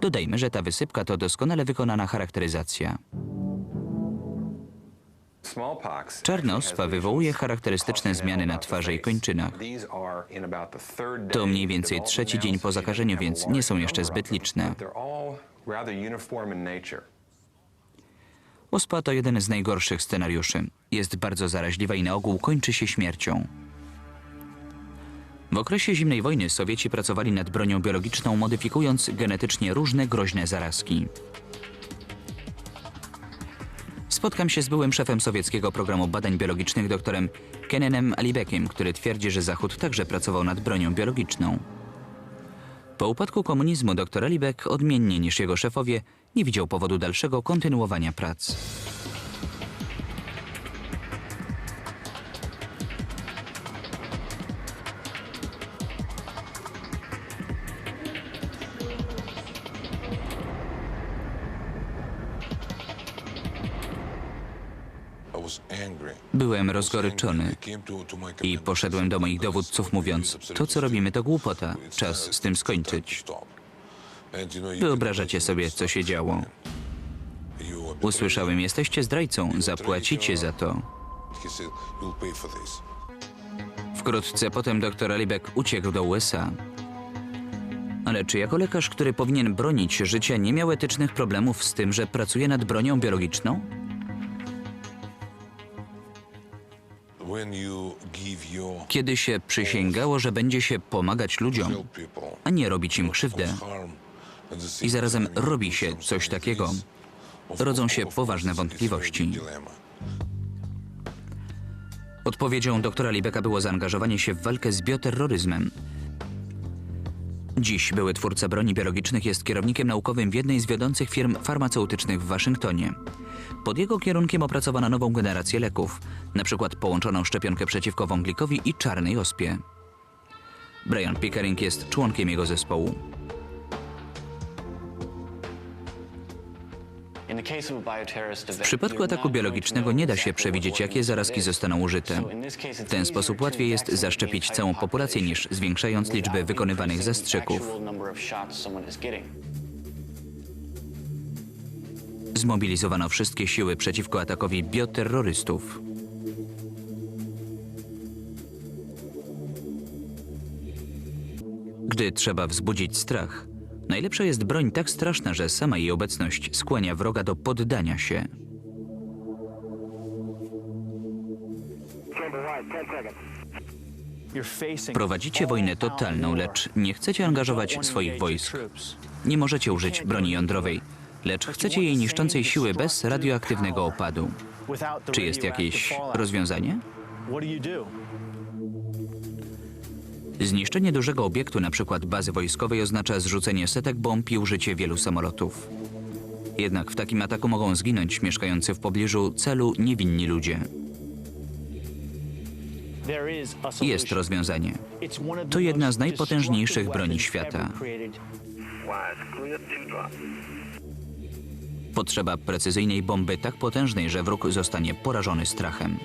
Dodajmy, że ta wysypka to doskonale wykonana charakteryzacja. Czarnospa wywołuje charakterystyczne zmiany na twarzy i kończynach. To mniej więcej trzeci dzień po zakażeniu, więc nie są jeszcze zbyt liczne. Ospa to jeden z najgorszych scenariuszy. Jest bardzo zaraźliwa i na ogół kończy się śmiercią. W okresie zimnej wojny Sowieci pracowali nad bronią biologiczną, modyfikując genetycznie różne groźne zarazki. Spotkam się z byłym szefem sowieckiego programu badań biologicznych doktorem Kenenem Alibekiem, który twierdzi, że Zachód także pracował nad bronią biologiczną. Po upadku komunizmu dr Alibek, odmiennie niż jego szefowie, nie widział powodu dalszego kontynuowania prac. Byłem rozgoryczony i poszedłem do moich dowódców mówiąc, to co robimy to głupota, czas z tym skończyć. Wyobrażacie sobie, co się działo. Usłyszałem, jesteście zdrajcą, zapłacicie za to. Wkrótce potem dr Alibek uciekł do USA. Ale czy jako lekarz, który powinien bronić życia, nie miał etycznych problemów z tym, że pracuje nad bronią biologiczną? Kiedy się przysięgało, że będzie się pomagać ludziom, a nie robić im krzywdę, i zarazem robi się coś takiego, rodzą się poważne wątpliwości. Odpowiedzią doktora Libeka było zaangażowanie się w walkę z bioterroryzmem. Dziś były twórca broni biologicznych jest kierownikiem naukowym w jednej z wiodących firm farmaceutycznych w Waszyngtonie. Pod jego kierunkiem opracowano nową generację leków, przykład połączoną szczepionkę przeciwko wąglikowi i czarnej ospie. Brian Pickering jest członkiem jego zespołu. W przypadku ataku biologicznego nie da się przewidzieć, jakie zarazki zostaną użyte. W ten sposób łatwiej jest zaszczepić całą populację niż zwiększając liczbę wykonywanych zastrzyków. Zmobilizowano wszystkie siły przeciwko atakowi bioterrorystów. Gdy trzeba wzbudzić strach, najlepsza jest broń tak straszna, że sama jej obecność skłania wroga do poddania się. Prowadzicie wojnę totalną, lecz nie chcecie angażować swoich wojsk. Nie możecie użyć broni jądrowej, lecz chcecie jej niszczącej siły bez radioaktywnego opadu. Czy jest jakieś rozwiązanie? Zniszczenie dużego obiektu, np. bazy wojskowej, oznacza zrzucenie setek bomb i użycie wielu samolotów. Jednak w takim ataku mogą zginąć mieszkający w pobliżu celu niewinni ludzie. Jest rozwiązanie. To jedna z najpotężniejszych broni świata. Potrzeba precyzyjnej bomby tak potężnej, że wróg zostanie porażony strachem.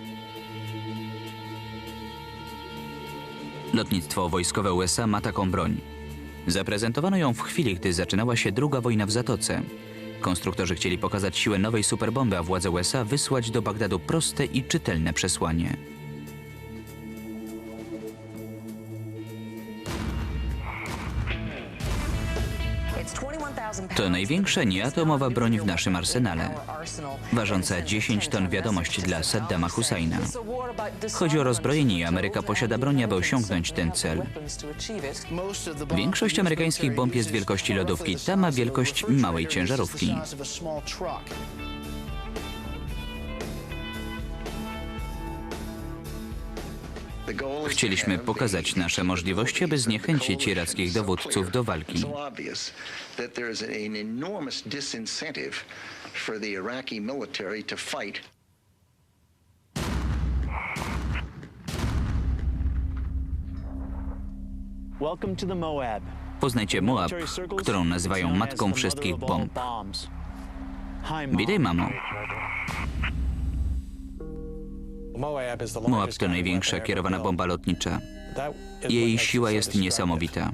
Lotnictwo wojskowe USA ma taką broń. Zaprezentowano ją w chwili, gdy zaczynała się druga wojna w Zatoce. Konstruktorzy chcieli pokazać siłę nowej superbomby, a władze USA wysłać do Bagdadu proste i czytelne przesłanie. To największa nieatomowa broń w naszym arsenale, Ważąca 10 ton wiadomość dla Saddama Husseina. Chodzi o rozbrojenie i Ameryka posiada broń, aby osiągnąć ten cel. Większość amerykańskich bomb jest wielkości lodówki, ta ma wielkość małej ciężarówki. Chcieliśmy pokazać nasze możliwości, aby zniechęcić irackich dowódców do walki. Poznajcie Moab, którą nazywają matką wszystkich bomb. Witaj, mamo. Moab to największa kierowana bomba lotnicza. Jej siła jest niesamowita.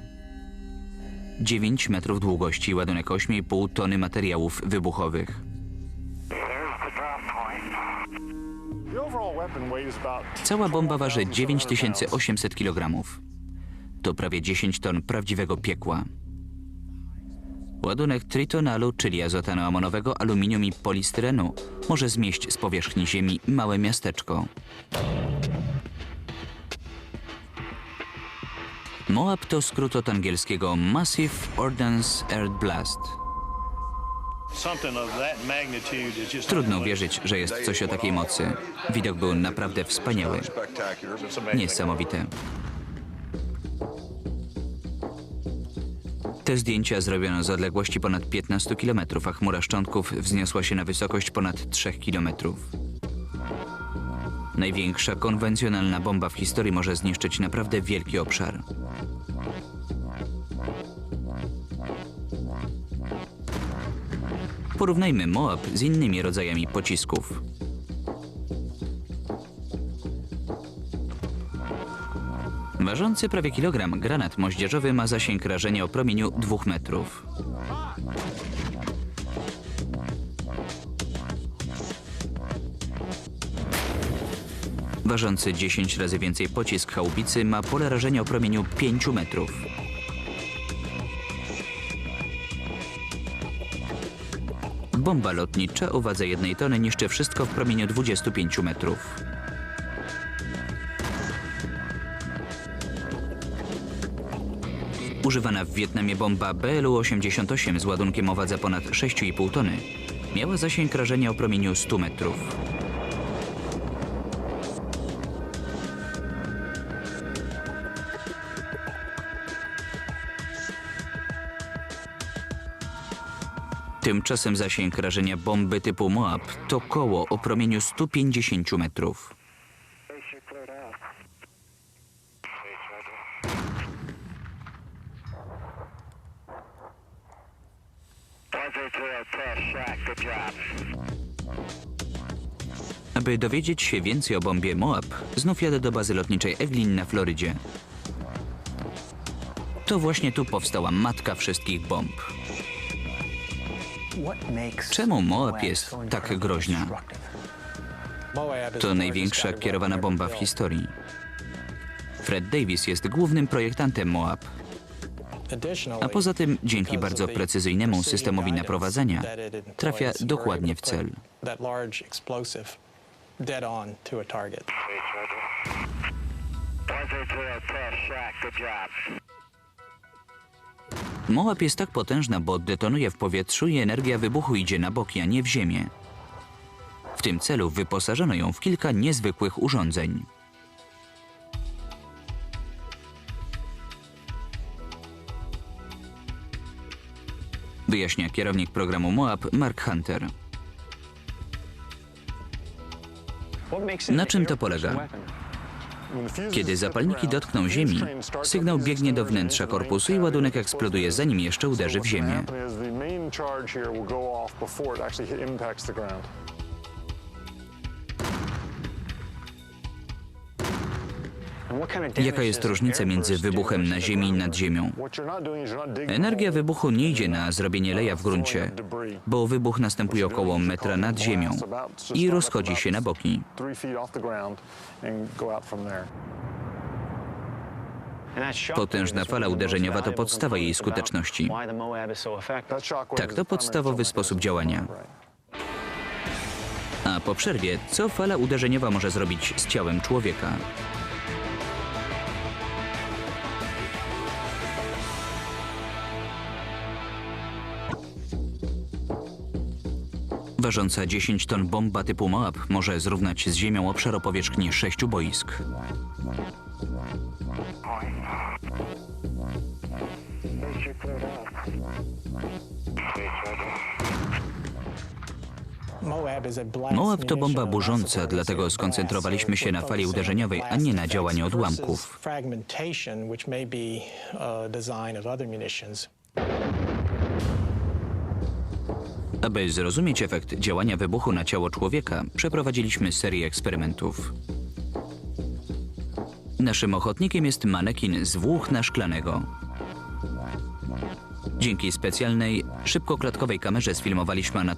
9 metrów długości ładunek 8,5 tony materiałów wybuchowych. Cała bomba waży 9800 kg. To prawie 10 ton prawdziwego piekła. Ładunek tritonalu, czyli azotanu amonowego, aluminium i polistyrenu, może zmieść z powierzchni Ziemi małe miasteczko. Moab to skrót od angielskiego Massive Ordnance Air Blast. Trudno uwierzyć, że jest coś o takiej mocy. Widok był naprawdę wspaniały. Niesamowite. Te zdjęcia zrobiono z odległości ponad 15 km, a chmura szczątków wzniosła się na wysokość ponad 3 km. Największa konwencjonalna bomba w historii może zniszczyć naprawdę wielki obszar. Porównajmy Moab z innymi rodzajami pocisków. Ważący prawie kilogram granat moździerzowy ma zasięg rażenia o promieniu 2 metrów. Ważący 10 razy więcej pocisk chałupicy ma pole rażenia o promieniu 5 metrów. Bomba lotnicza o wadze jednej tony niszczy wszystko w promieniu 25 metrów. Używana w Wietnamie bomba BLU-88 z ładunkiem o wadze ponad 6,5 tony miała zasięg rażenia o promieniu 100 metrów. Tymczasem zasięg rażenia bomby typu Moab to koło o promieniu 150 metrów. Aby dowiedzieć się więcej o bombie Moab, znów jadę do bazy lotniczej Eglin na Florydzie. To właśnie tu powstała matka wszystkich bomb. Czemu Moab jest tak groźna? To największa kierowana bomba w historii. Fred Davis jest głównym projektantem Moab. A poza tym, dzięki bardzo precyzyjnemu systemowi naprowadzania, trafia dokładnie w cel. Moab jest tak potężna, bo detonuje w powietrzu i energia wybuchu idzie na boki, a nie w ziemię. W tym celu wyposażono ją w kilka niezwykłych urządzeń. Wyjaśnia kierownik programu Moab Mark Hunter. Na czym to polega? Kiedy zapalniki dotkną ziemi, sygnał biegnie do wnętrza korpusu i ładunek eksploduje, zanim jeszcze uderzy w ziemię. Jaka jest różnica między wybuchem na ziemi i nad ziemią? Energia wybuchu nie idzie na zrobienie leja w gruncie, bo wybuch następuje około metra nad ziemią i rozchodzi się na boki. Potężna fala uderzeniowa to podstawa jej skuteczności. Tak, to podstawowy sposób działania. A po przerwie, co fala uderzeniowa może zrobić z ciałem człowieka? Ważąca 10 ton bomba typu Moab może zrównać z ziemią obszar o powierzchni sześciu boisk. Moab to bomba burząca, dlatego skoncentrowaliśmy się na fali uderzeniowej, a nie na działaniu odłamków. Aby zrozumieć efekt działania wybuchu na ciało człowieka, przeprowadziliśmy serię eksperymentów. Naszym ochotnikiem jest manekin z włókna szklanego. Dzięki specjalnej, szybkoklatkowej kamerze sfilmowaliśmy anatomię